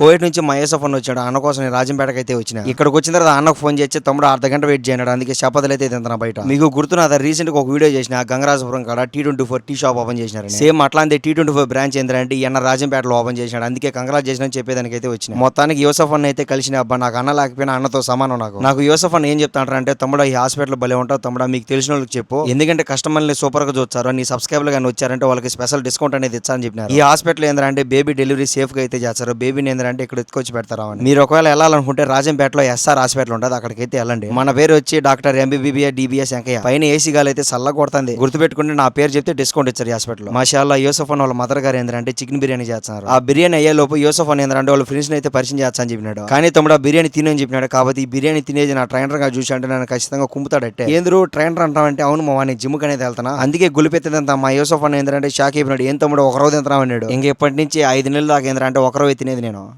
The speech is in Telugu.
కోవిడ్ నుంచి మా యూసఫ్ అన్న వచ్చాడు. అన్న కోసం నేను రాజంపేటకి అయితే వచ్చిన. ఇక్కడికి వచ్చిన తర్వాత అన్నకు ఫోన్ చేసి తమ్ముడు అర్ధ గంట వెయిట్ చేయనాడు అందుకే చపాతీలు అయితే తింటున్నా బయట. మీకు గుర్తున్న రీసెంట్గా ఒక వీడియో చేసిన గంగరాజపురం కాడ T twenty four tea shop open చేసినారు. సేమ్ అట్లాంటి టీ ట్వంటీ ఫోర్ బ్రాంచ్ ఏంటంటే ఈ అన్న రాజంపేటలో ఓపెన్ చేసినాడు. అందుకే కంగ్రాట్ చేసిన చెప్పేదానికి అయితే వచ్చిన. మొత్తానికి యూసఫ్ అన్న అయితే కలిసిన అబ్బా నాకు అన్న లేకపోయినా అన్నతో సమానం నాకు. నాకు యూసఫ్ అన్న ఏం చెప్తాంటారంటే తమ్ముడు ఈ హాస్పిటల్ భలే ఉంటావు తమ్ముడు మీకు తెలిసిన వాళ్ళకి చెప్పు. ఎందుకంటే కస్టమర్ని సూపర్గా చూస్తారు. నీ సబ్స్క్రైబర్ గాని వచ్చారంటే వాళ్ళకి స్పెషల్ డిస్కౌంట్ అనేది ఇచ్చారని చెప్పినారు. ఈ హాస్పిటల్ ఏంటంటే బేబీ డెలివరీ సేఫ్గా అయితే చేస్తారు. బేబీని ఏంటంటే అంటే ఇక్కడ ఎత్తుకొచ్చి పెడతారా అని మీరు ఒకవేళ వెళ్ళాలనుకుంటే రాజంపేటలో ఎస్ఆర్ హాస్పిటల్ ఉంటుంది అక్కడికి అయితే వెళ్ళండి. మన పేరు వచ్చి డాక్టర్ ఎంబీబీబీఎస్ డిబిఎస్ వెంకయ్య పైన ఏసీ గాలి అయితే చల్ల కొడుతుంది. గుర్తుపెట్టుకుంటే నా పేరు చెప్తే డిస్కౌంట్ ఇచ్చారు హాస్పిటల్ మాషాల్లా యూసఫ్ అని వాళ్ళ మదర్ గారు ఏంటంటే చికెన్ బిర్యానీ చేస్తున్నారు. ఆ బిర్యానీ అయ్యే లోపు యూసఫ్ అని ఏంటంటే వాళ్ళ ఫ్రెండ్స్ అయితే పరిచయం చేస్తా అని చెప్పినాడు. కానీ తమ్ముడు ఆ బిర్యానీ తినని చెప్పినాడు. కాబట్టి ఈ బిర్యానీ తినేది నా ట్రైనర్గా చూసి అంటే నన్ను ఖచ్చితంగా కుంపుతాడట్టే. ఏందరు ట్రైనర్ అంటామంటే అవును మా వాడిని జిమ్ అనేది వెళ్తానా అందుకే గులిపెత్తదంతా మా యూసఫ్ అని ఏంటంటే షాక్ అయిపోయినాడు. ఏం తమ్ముడు ఒక రోజు అన్నాడు. ఇంకెప్పటి నుంచి ఐదు నెలలు దాకా ఏంటంటే ఒక రోజు తినేది నేను.